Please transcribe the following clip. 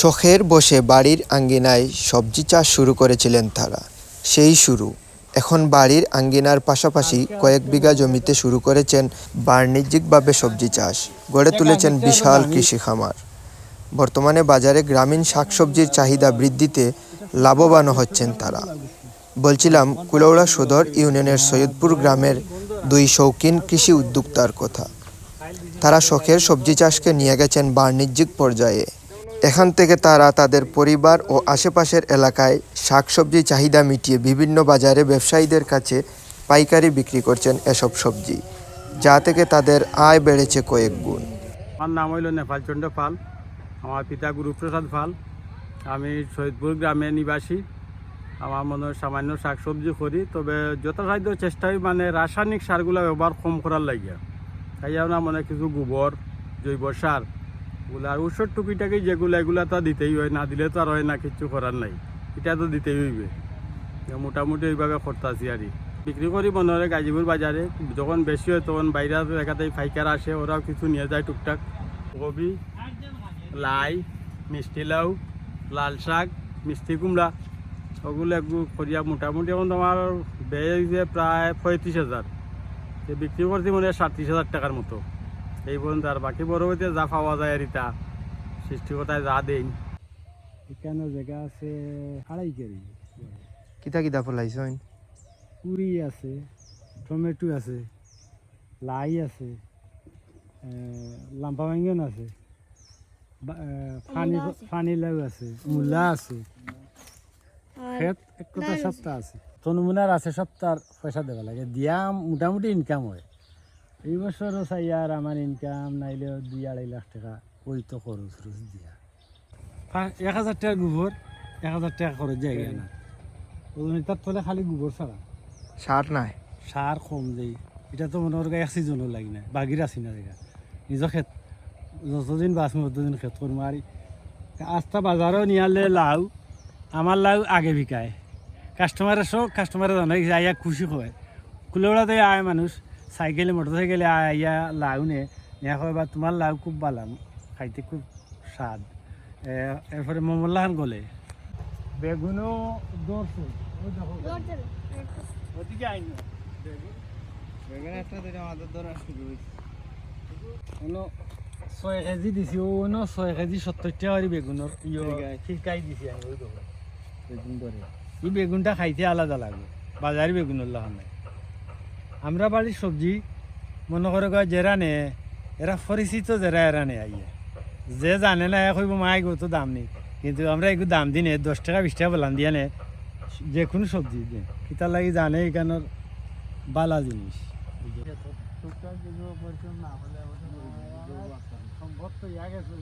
শখের বসে বাড়ির আঙ্গিনায় সবজি চাষ শুরু করেছিলেন তারা। সেই শুরু। এখন বাড়ির আঙ্গিনার পাশাপাশি কয়েক বিঘা জমিতে শুরু করেছেন বাণিজ্যিকভাবে সবজি চাষ। গড়ে তুলেছেন বিশাল কৃষি খামার। বর্তমানে বাজারে গ্রামীণ শাকসবজির চাহিদা বৃদ্ধিতে লাভবান হচ্ছেন তারা। বলছিলাম কুলৌড়া সদর ইউনিয়নের সৈয়দপুর গ্রামের দুই শৌখিন কৃষি উদ্যোক্তার কথা। তারা শখের সবজি চাষকে নিয়ে গেছেন বাণিজ্যিক পর্যায়ে। এখান থেকে তারা তাদের পরিবার ও আশেপাশের এলাকায় শাকসবজি চাহিদা মিটিয়ে বিভিন্ন বাজারে ব্যবসায়ীদের কাছে পাইকারি বিক্রি করছেন এসব সবজি, যা থেকে তাদের আয় বেড়েছে কয়েক গুণ। আমার নাম হইল নেপালচন্দ্র পাল, আমার পিতা গুরুপ্রসাদ পাল। আমি শহীদপুর গ্রামে নিবাসী। আমার মনে হয় সামান্য শাকসবজি করি, তবে যথাসাধ্য চেষ্টাই মানে রাসায়নিক সারগুলো ব্যবহার কম করার লাগিয়া। তাই না মানে কিছু গোবর, জৈব সার ওগুলো আর উৎসর টুকিটাকি যেগুলো, এগুলো তো দিতেই হয়, না দিলে তো আর হয় না কিছু করার নাই। এটা তো দিতেই হইবে। মোটামুটি এইভাবে করতেছি আর বিক্রি করি মনে হয় গাজীপুর বাজারে, যখন বেশি হয় তখন বাইরে এলাকাতেই ফাইকার আসে, ওরাও কিছু নিয়ে যায় টুকটাক। কবি লাই, মিষ্টি লাউ, লাল শাক, মিষ্টি কুমড়া, ওগুলো করিয়া মোটামুটি এখন তোমার ব্যয় হয়েছে প্রায় পঁয়ত্রিশ হাজার। বিক্রি করছি মনে হয় সাতত্রিশ হাজার টাকার মতো। এই পর্যন্ত আর বাকি বড় হইতে যা পাওয়া যায় আর ইটা সৃষ্টিকতায় যা দেই এখানে জায়গা আছে আড়াই কেজি। কিতা কিতা ফলাইছেন পুরি আছে টমেটো আছে লাই আছে লাম্বা বেঙ্গন আছে আছে। ফানি লাউ আছে মূলা আছে। আর ক্ষেত এক কথা সপ্তাহ আছে। তনুমুনার আছে সপ্তাহ পয়সা দেওয়া লাগে। দিয়া মোটামুটি ইনকাম হয়। এই বছরও চাই আর আমার ইনকাম নাইলেও দুই আড়াই লাখ টাকা ওই তো খরচ খরচ দিয়া। এক হাজার টাকা গোবর এক হাজার টাকা খরচ যায় না। ওই তার তলে খালি গোবর ছাড়া। সার নাই? সার কম দেই এটা তো মনে হয় এক সিজনও লাগি না বাগির আছি না জায়গা। নিজৰ ক্ষেত যতদিন বাঁচমো ততদিন ক্ষেত করম আর আস্তা বাজারও নিয়ালে লাউ আমার লাউ আগে বিকায়। কাস্টমারের সব কাস্টমারে জানে আইয়া খুশি হয় কুলেওড়াতে আয় মানুষ। সাইকেলে মোটর সাইকেলে আইয়া লাউ নে? নেওয়া হয় বা তোমার লাউ খুব ভালো খাইতে খুব স্বাদ। এরপরে মমল্লাহান গলে। বেগুনও আইন। ono ছয় কেজি দিছি ছয় কেজি সত্তর টাকা করে বেগুনের দিছি আমি ওই বেগুন ধরে এই বেগুনটা খাইতে আলাদা লাগে বাজারি বেগুনের লাগান নাই। আমরা বাড়ির সবজি মনে করে কয় যেরা নে এরা পরিচিত যারা এরা নে আইয়ে। যে জানে না এক হইব মাই গো, তো দাম নেই কিন্তু আমরা একটু দাম দিই নে, দশ টাকা, বিশ টাকা বললাম দিয়ে নে যে কোনো সবজি দিয়ে কিতা লাগি জানে এখানের বালা জিনিস সম্ভব তো ইয়া গেছে